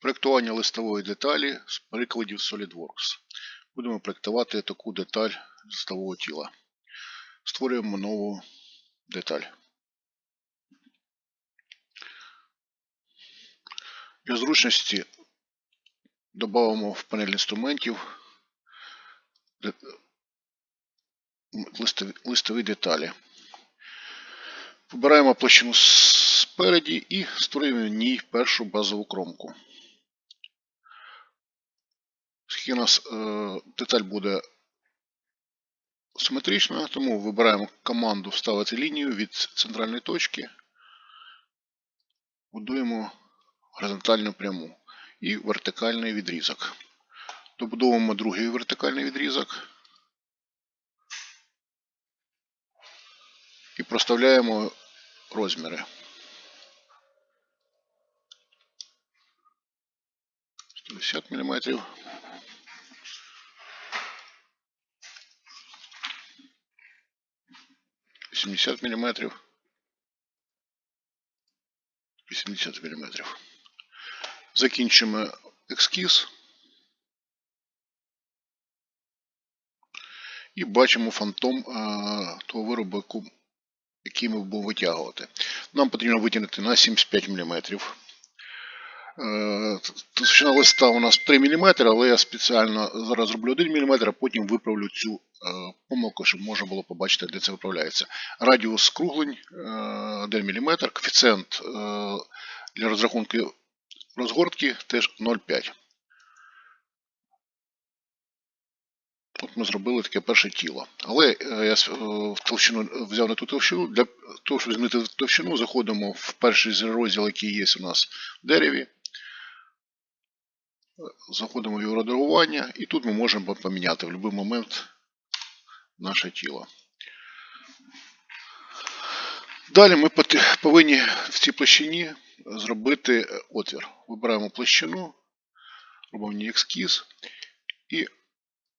Проектування листової деталі з прикладів SolidWorks. Будемо проектувати таку деталь листового тіла. Створюємо нову деталь. Для зручності додамо в панель інструментів листові, листові деталі. Вибираємо площину спереді і створюємо в ній першу базову кромку. Оскільки у нас е, деталь буде симетрична, тому вибираємо команду вставити лінію від центральної точки, будуємо горизонтальну пряму і вертикальний відрізок. Добудовуємо другий вертикальний відрізок і проставляємо розміри. 150 мм. Вісімдесят мм. 80 мм. Закінчимо ескіз. І бачимо фантом а, того виробу, який ми будемо витягувати. Нам потрібно витягнути на 75 мм. Товщина листа у нас 3 мм, але я спеціально зараз зроблю 1 мм, а потім виправлю цю е, помилку, щоб можна було побачити, де це виправляється. Радіус скруглень е, 1 мм, коефіцієнт е, для розрахунку розгортки теж 0,5. От ми зробили таке перше тіло. Але е, я е, товщину взяв на ту товщину. Для того, щоб змінити товщину, заходимо в перший розділ, який є у нас в дереві. Заходимо в його редагування, і тут ми можемо поміняти в будь-який момент наше тіло. Далі ми повинні в цій площині зробити е, отвір. Вибираємо площину, робимо ній ескіз і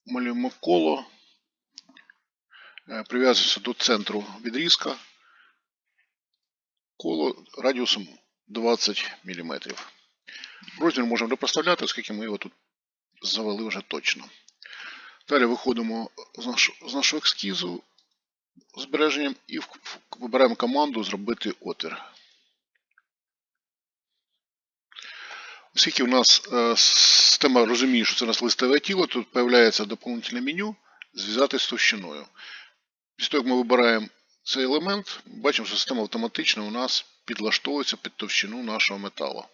малюємо коло, е, прив'язуємося до центру відрізка, коло радіусом 20 мм. Розмір можемо не оскільки ми його тут завели вже точно. Далі виходимо з нашого, ескізу збереженням і вибираємо команду зробити отвір. Оскільки у нас е, система розуміє, що це у нас листове тіло, тут з'являється доповнительне меню зв'язати з товщиною. Після того, як ми вибираємо цей елемент, бачимо, що система автоматично у нас підлаштовується під товщину нашого металу.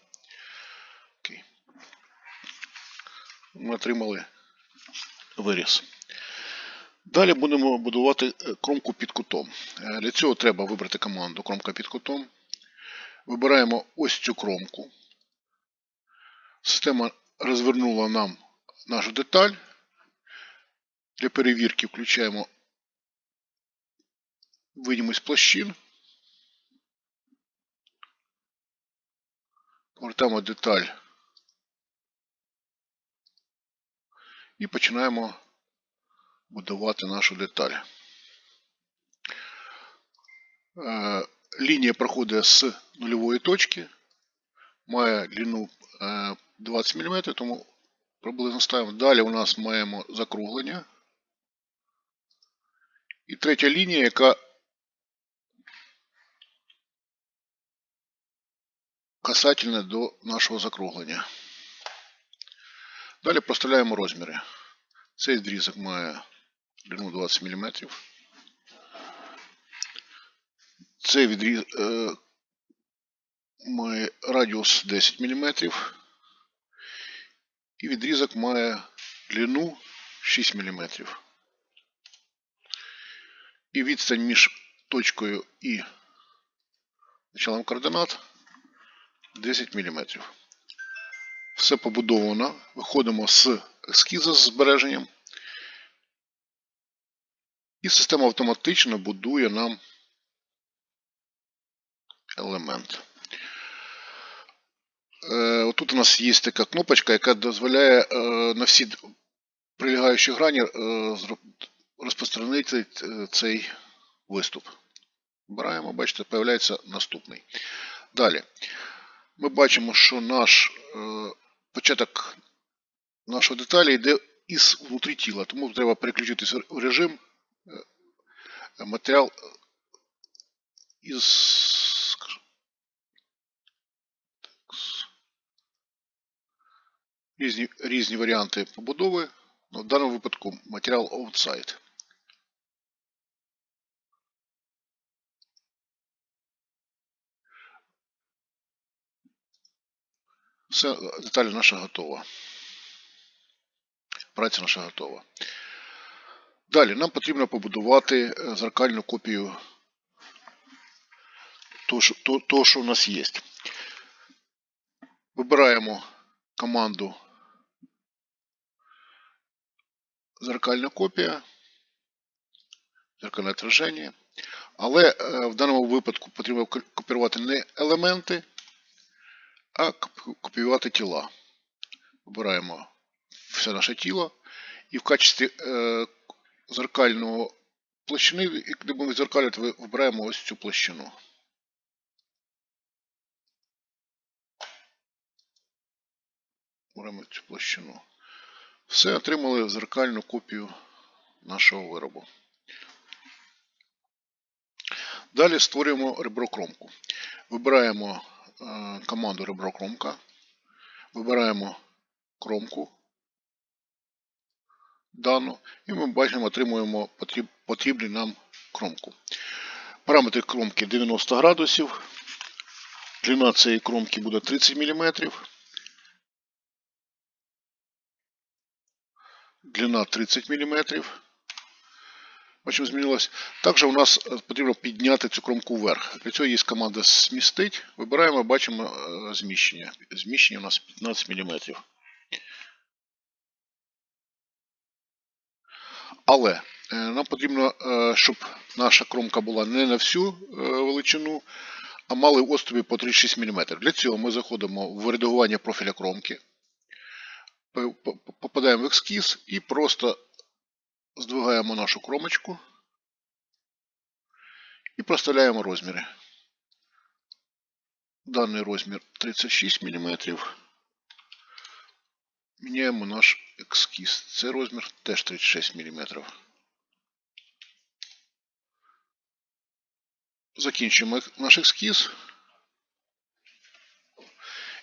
Ми отримали виріз. Далі будемо будувати е, кромку під кутом. Е, Для цього треба вибрати команду кромка під кутом. Вибираємо ось цю кромку. Система розвернула нам нашу деталь. Для перевірки включаємо видимость площин. Повертаємо деталь. І починаємо будувати нашу деталь. Е, Лінія проходить з нульової точки, має длину е, 20 мм, тому приблизно ставимо. Далі у нас маємо закруглення. І третя лінія, яка касательна до нашого закруглення. Далі проставляємо розміри. Цей відрізок має длину 20 мм. Цей відріз має радіус 10 мм. І відрізок має длину 6 мм. І відстань між точкою і началом координат 10 мм. Все побудовано. Виходимо з ескіза з збереженням. І система автоматично будує нам елемент. Е, Отут у нас є така кнопочка, яка дозволяє е, на всі прилягаючі грані е, розпространити цей виступ. Вбираємо, бачите, з'являється наступний. Далі. Ми бачимо, що наш початок нашої деталі йде із внутрі тіла, тому треба переключитися в режим е, матеріал е, із різні, різні варіанти побудови. В даному випадку матеріал outside. Все, деталь наша готова. Праця наша готова. Далі нам потрібно побудувати е, зеркальну копію того, то- того, що у нас є. Вибираємо команду зеркальна копія, зеркальне отраження. Але е, в даному випадку потрібно ко- копіювати не елементи, а копіювати тіла. Вибираємо все наше тіло і в качестві е, зеркального площини, де будемо зеркалювати, вибираємо ось цю площину. Беремо цю площину. Все, отримали зеркальну копію нашого виробу. Далі створюємо реброкромку. Вибираємо е, команду реброкромка, вибираємо кромку дану, і ми бачимо, отримуємо потріб, потрібну нам кромку. Параметри кромки 90 градусів. Длина цієї кромки буде 30 мм. Длина 30 мм. Бачимо, змінилось. Також у нас е, потрібно підняти цю кромку вверх. Для цього є команда змістить. Вибираємо, бачимо е, зміщення. Зміщення у нас 15 мм. Але е, нам потрібно, щоб наша кромка була не на всю величину, а мали отступи по 36 мм. Для цього ми заходимо в редагування профіля кромки, попадаємо в ескіз і просто здвигаємо нашу кромочку і проставляємо розміри. Даний розмір 36 мм. Міняємо наш ескіз. Це розмір теж 36 мм. Закінчуємо наш ескіз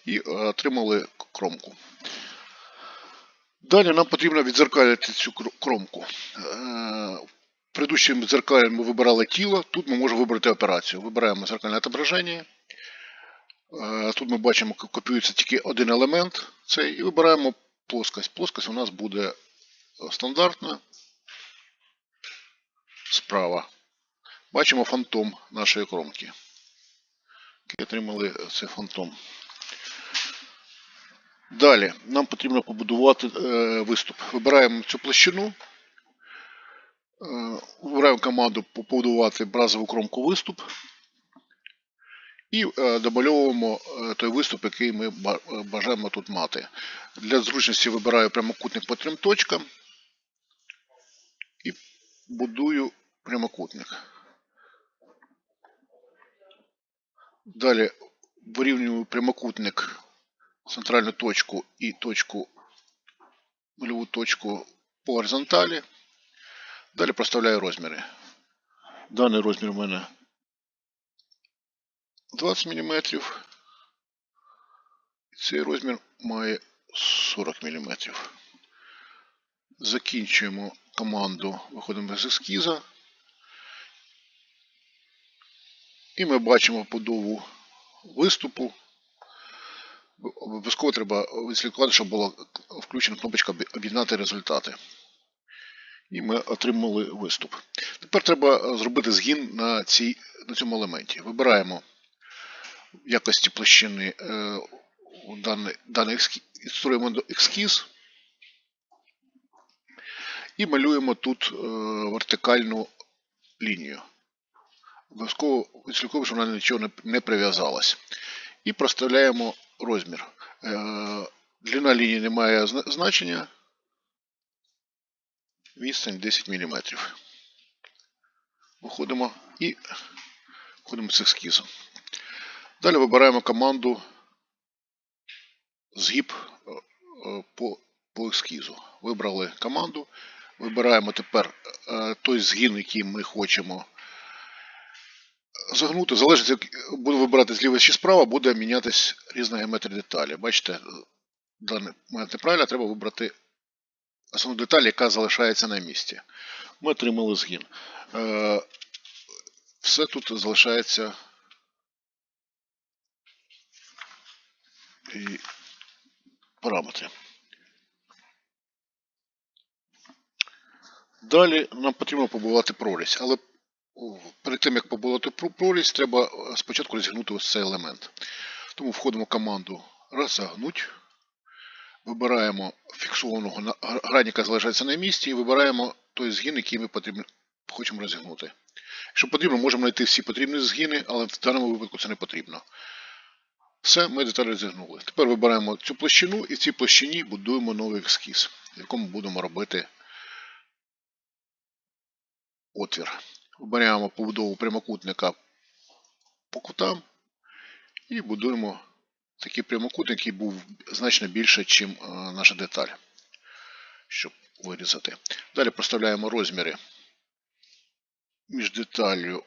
і отримали кромку. Далі нам потрібно відзеркалити цю кромку. Е, В предыдущому дзеркалі ми вибирали тіло, тут ми можемо вибрати операцію. Вибираємо зеркальне отображення. Е, Тут ми бачимо, копіюється тільки один елемент цей, і вибираємо плоскость. Плоскость у нас буде стандартна. Справа. Бачимо фантом нашої кромки. Отримали цей фантом. Далі нам потрібно побудувати е, виступ. Вибираємо цю площину. Е, Вибираємо команду побудувати бразову кромку виступ. І е, домальовуємо е, той виступ, який ми е, бажаємо тут мати. Для зручності вибираю прямокутник по трьом точкам і будую прямокутник. Далі вирівнюю прямокутник, центральну точку і точку, нульову точку по горизонталі. Далі проставляю розміри. Даний розмір у мене 20 мм. Цей розмір має 40 мм. Закінчуємо команду, виходимо з ескіза. І ми бачимо будову виступу. Обов'язково треба відслідкувати, щоб була включена кнопочка «Об'є- Об'єднати результати. І ми отримали виступ. Тепер треба зробити згін на, цій, на цьому елементі. Вибираємо в якості площини е, даний, даний створюємо ескіз і малюємо тут е, вертикальну лінію. Обов'язково відслідковуємо, щоб вона нічого не, не прив'язалась. І проставляємо розмір. Е, длина лінії не має значення. Відстань 10 мм. Виходимо і виходимо з ескізу. Далі вибираємо команду згиб е, е, по, по ескізу. Вибрали команду. Вибираємо тепер той згін, який ми хочемо загнути. Залежить, як буду вибирати зліва чи справа, буде мінятись різна геометрія деталі. Бачите, даний момент неправильно, треба вибрати основну деталь, яка залишається на місці. Ми отримали згін. Е, Все тут залишається і параметри. Далі нам потрібно побудувати прорізь, але перед тим як побудувати прорізь, треба е, спочатку розігнути ось цей елемент. Тому входимо в команду розгнуть, вибираємо фіксованого грань, яка залишається на місці, і вибираємо той згін, який ми потрібно, хочемо розігнути. Якщо потрібно, можемо знайти всі потрібні згини, але в даному випадку це не потрібно. Все, ми деталі розігнули. Тепер вибираємо цю площину і в цій площині будуємо новий ескіз, в якому будемо робити отвір. Вибираємо побудову прямокутника по кутам і будуємо такий прямокутник, який був значно більше, ніж наша деталь, щоб вирізати. Далі проставляємо розміри між деталлю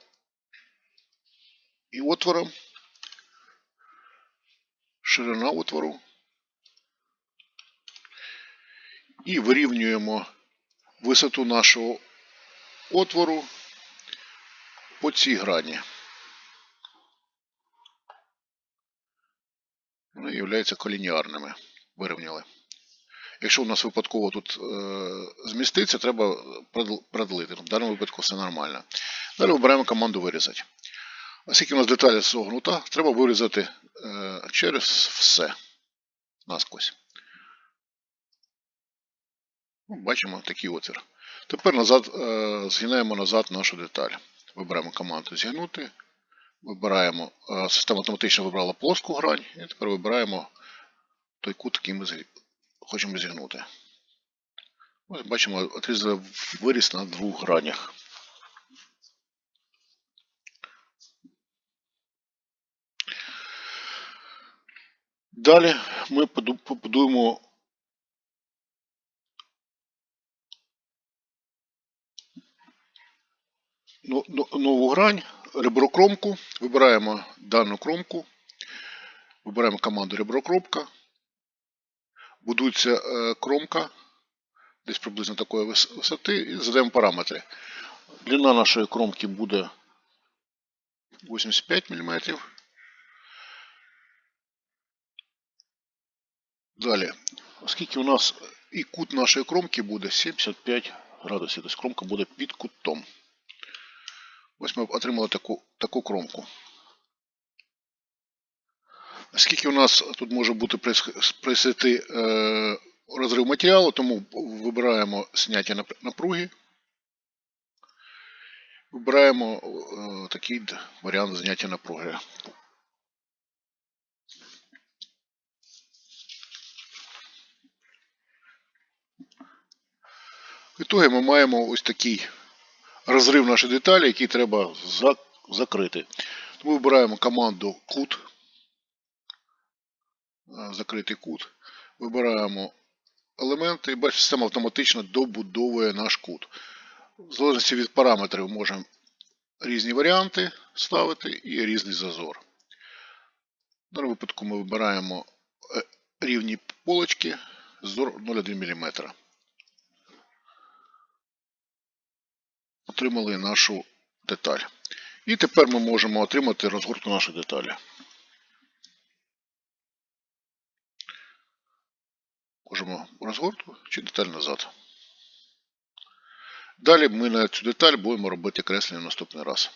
і отвором, ширина отвору. І вирівнюємо висоту нашого отвору по цій грані. Вони являються колініарними. Вирівняли. Якщо у нас випадково тут е, зміститься, треба продл- продлити. В даному випадку все нормально. Далі вибираємо команду вирізати. Оскільки у нас деталь согнута, треба вирізати е, через все насквозь. Ну, Бачимо такий отвір. Тепер назад, е, згинаємо назад нашу деталь. Вибираємо команду зігнути. Вибираємо, е, система автоматично вибрала плоску грань, і тепер вибираємо той кут, який ми хочемо зігнути. Ось бачимо, отрізали виріз на двох гранях. Далі ми побудуємо нову грань, реброкромку. Вибираємо дану кромку. Вибираємо команду реброкромка. Будується е, кромка десь приблизно такої висоти і задаємо параметри. Длина нашої кромки буде 85 мм. Далі, оскільки у нас і кут нашої кромки буде 75 градусів, тобто кромка буде під кутом. Ось ми отримали таку, таку кромку. Оскільки у нас тут може бути прис- е, розрив матеріалу, тому вибираємо зняття напруги. Вибираємо е, такий варіант зняття напруги. В ітогі ми маємо ось такий розрив нашої деталі, який треба закрити. Тому вибираємо команду кут, закритий кут. Вибираємо елементи і бачите, система автоматично добудовує наш кут. В залежності від параметрів можемо різні варіанти ставити і різний зазор. В даному випадку ми вибираємо е, рівні полочки, зазор 0,1 мм. Отримали нашу деталь. І тепер ми можемо отримати розгортку нашої деталі. Можемо розгортку чи деталь назад. Далі ми на цю деталь будемо робити креслення наступний раз.